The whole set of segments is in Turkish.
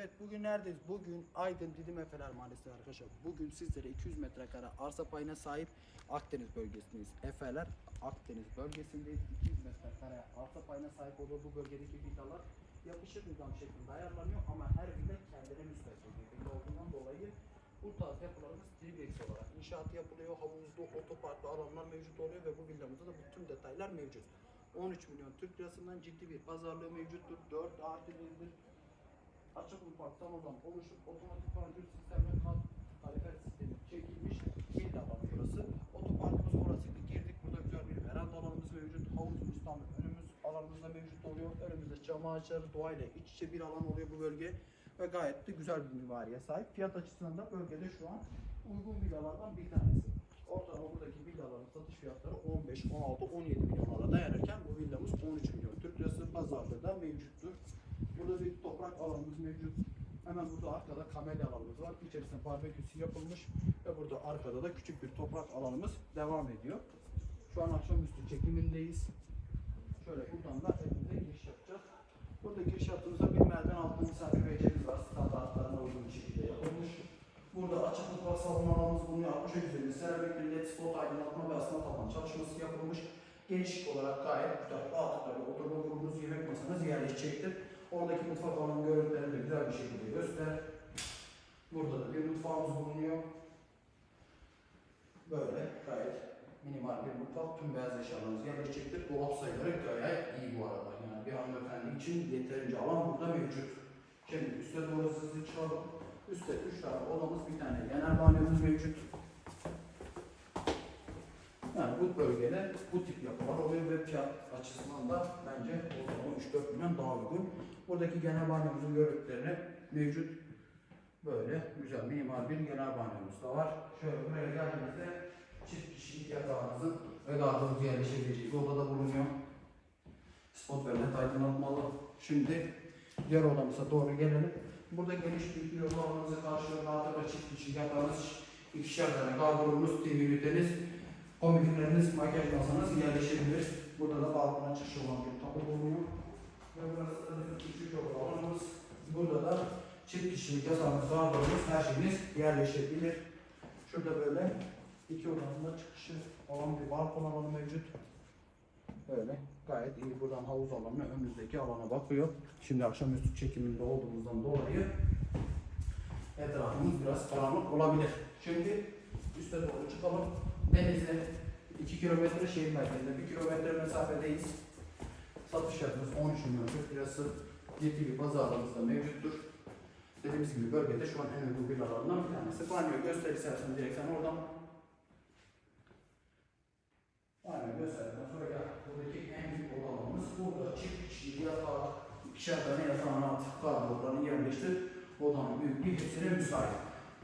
Evet bugün neredeyiz? Bugün Aydın Didim Efeler Mahallesi'nde arkadaşlar. Bugün sizlere 200 metrekare arsa payına sahip Akdeniz bölgesindeyiz. Efeler Akdeniz bölgesindeyiz. 200 metrekare arsa payına sahip olduğu bu bölgedeki villalar yapışık nizam şeklinde ayarlanıyor ama her villa kendine müstakil bir olduğundan dolayı bu tarz yapılarımız triplex olarak inşaatı yapılıyor. Havuzlu, otoparklı alanlar mevcut oluyor ve bu villamızda da bu tüm detaylar mevcut. 13 milyon Türk lirasından ciddi bir pazarlığı mevcuttur. 4 artı 1'dir açık mutfak salondan oluşup otomatik panjur sistemle kat kalifer sistemi çekilmiş bir alan burası. Otoparkımız orası girdik. Burada güzel bir veranda alanımız mevcut. Havuzumuz tam önümüz alanımızda mevcut oluyor. Önümüzde çam ağaçları doğayla iç içe bir alan oluyor bu bölge. Ve gayet de güzel bir mimariye sahip. Fiyat açısından da bölgede şu an uygun villalardan bir tanesi. Ortalama buradaki villaların satış fiyatları 15, 16, 17 milyonlara dayanırken bu villamız 13 milyon Türk lirası pazarda da mevcuttur. Toprak alanımız mevcut. Hemen burada arkada kamelya alanımız var. İçerisinde barbeküsü yapılmış ve burada arkada da küçük bir toprak alanımız devam ediyor. Şu an akşamüstü çekimindeyiz. Şöyle buradan da evimize giriş yapacağız. Burada giriş yaptığımızda bir merdiven altı misafir beceriz var. Standartlarına uygun bir şekilde yapılmış. Burada açık mutfak salonu alanımız bulunuyor. 60 üzerinde seramikli led spot aydınlatma ve asma taban çalışması yapılmış. Genişlik olarak gayet güzel. Rahatlıkla oturma grubunuz, yemek masanız yerleşecektir. Oradaki mutfak alanı görüntülerini de güzel bir şekilde göster. Burada da bir mutfağımız bulunuyor. Böyle gayet minimal bir mutfak. Tüm beyaz eşyalarımız yerleşecektir. Dolap sayıları gayet iyi bu arada. Yani bir hanımefendi için yeterince alan burada mevcut. Şimdi üste doğru hızlı çıkalım. Üstte 3 tane odamız, bir tane genel banyomuz mevcut. Yani bu bölgede bu tip yapılar oluyor ve fiyat açısından da bence 3-4 milyon daha uygun. Buradaki genel banyomuzun görüntüleri mevcut. Böyle güzel mimar bir genel banyomuz da var. Şöyle buraya geldiğimizde çift kişilik yatağımızın ve gardırobumuz yerleşebileceği bir odada bulunuyor. Spot ve led aydınlatmalı. Şimdi diğer odamıza doğru gelelim. Burada geniş bir bir oda alanınızı karşılıyor. Rahatlıkla çift kişilik yatağınız, ikişer tane gardırobunuz, TV üniteniz, komikleriniz, makyaj masanız yerleşebilir. Burada da balkona çıkış olan bir tapu bulunuyor. Burası da küçük oda alanımız. Burada da çift kişilik yatağınız, gardırobunuz, her şeyiniz yerleşebilir. Şurada böyle iki odanın da çıkışı olan bir balkon alanı mevcut. Böyle gayet iyi buradan havuz alanına önümüzdeki alana bakıyor. Şimdi akşamüstü çekiminde olduğumuzdan dolayı etrafımız biraz karanlık olabilir. Şimdi üste doğru çıkalım. Denize 2 kilometre şehir merkezinde 1 kilometre mesafedeyiz. Satış fiyatımız 13 milyon Türk lirası. Ciddi bir pazarlığımız da mevcuttur. Dediğimiz gibi bölgede şu an en uygun villalarından bir tanesi. Banyo göster direkt sen oradan. Banyo gösterdikten sonra gel. Buradaki en büyük odalarımız burada çift kişilik yatağı, ikişer tane yatağın altı kardıroblarını yerleştir. Odanın büyüklüğü hepsine müsait.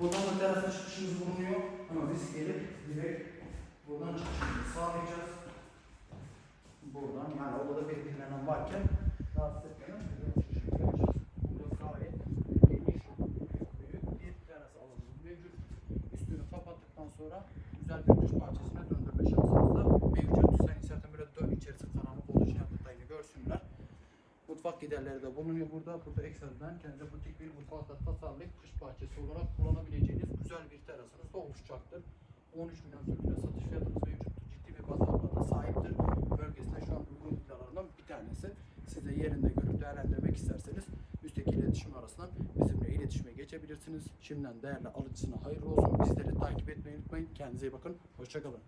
Buradan da terasa çıkışımız bulunuyor ama biz gelip direkt buradan çıkışımızı sağlayacağız. Buradan yani odada bir dinlenen varken rahatsız etmeden. Burada gayet geniş, büyük bir teras mevcut. Üstünü kapattıktan sonra güzel bir dış bahçesine döndürme şansımız da mevcut. Sen istersen böyle dön içerisi karanlık olduğu için detayını görsünler. Mutfak giderleri de bulunuyor burada. Burada ekstradan kendi butik bir mutfak da tasarlayıp kış bahçesi olarak kullanabileceğiniz güzel bir terasınız da oluşacaktır. 13 milyon Türk lira satış fiyatımız mevcuttur. Ciddi bir pazarlığa sahiptir. Bölgesinde şu an uygun villalarından bir tanesi. Siz de yerinde görüp değerlendirmek isterseniz üstteki iletişim arasından bizimle iletişime geçebilirsiniz. Şimdiden değerli alıcısına hayırlı olsun. Bizleri takip etmeyi unutmayın. Kendinize iyi bakın. Hoşçakalın.